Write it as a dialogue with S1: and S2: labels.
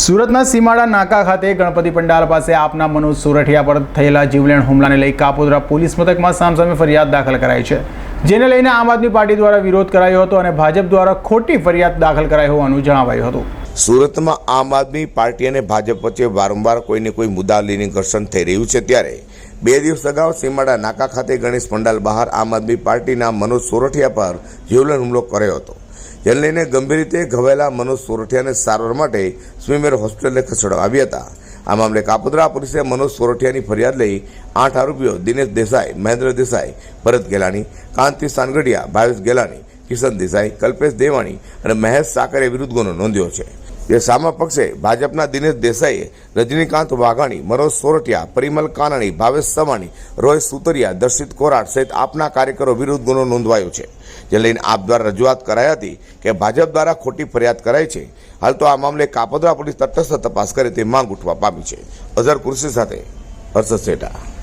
S1: સુરતના સીમાડા નાકા ખાતે ગણપતિ પંડાલ પાસે આપના મનોજ સોરઠિયા પર થયેલા જીવલેણ હુમલાને લઈ કાપોદરા પોલીસ મથકમાં સામસામે ફરિયાદ દાખલ કરાઈ છે. જેને લઈને આમ આદમી પાર્ટી દ્વારા વિરોધ કરાયો હતો અને ભાજપ દ્વારા ખોટી ફરિયાદ દાખલ કરાઈ હોવાનું જણાવાયું હતું.
S2: સુરતમાં આમ આદમી પાર્ટી અને ભાજપ વચ્ચે વારંવાર કોઈને કોઈ મુદ્દા લઈને ઘર્ષણ થઈ રહ્યું છે ત્યારે બે દિવસ અગાઉ સીમાડા નાકા ખાતે ગણેશ પંડાલ બહાર આમ આદમી પાર્ટીના મનોજ સોરઠિયા પર જીવલેણ હુમલો કર્યો હતો. જેને લઈને ગંભીર રીતે ઘવાયેલા મનોજ સોરઠિયાને સારવાર માટે સ્વીમેર હોસ્પિટલે ખસેડવામાં આવ્યા હતા. આ મામલે કાપોદ્રા પોલીસે મનોજ સોરઠિયાની ફરિયાદ લઈ આઠ આરોપીઓ દિનેશ દેસાઈ, મહેન્દ્ર દેસાઈ, ભરત ગેલાણી, કાંતિ સાનગઢિયા ભાવેશ ગેલાણી, કિશન દેસાઈ, કલ્પેશ દેવાણી અને મહેશ સાકરે વિરુદ્ધ ગુનો નોંધ્યો છે. જે સામા પક્ષે ભાજપના દિનેશ દેસાઈએ, રજનીકાંત વાઘાણી, મનોજ સોરઠિયા, પરિમલ કાનાણી, ભાવેશ સવાણી રોય સુતરિયા, દર્શિત કોરાટ સહિત આપના કાર્યકરો વિરુદ્ધ ગુનો નોંધવાયો છે. જે લઈને આપ દ્વારા રજૂઆત કરાઈ હતી કે ભાજપ દ્વારા ખોટી ફરિયાદ કરાઈ છે. હાલ તો આ મામલે કાપોદ્રા પોલીસ તટસ્થ તપાસ કરે તે માંગ ઉઠવા પામી છે. અઝર કુર્સી સાથે હર્ષદ સેઠા.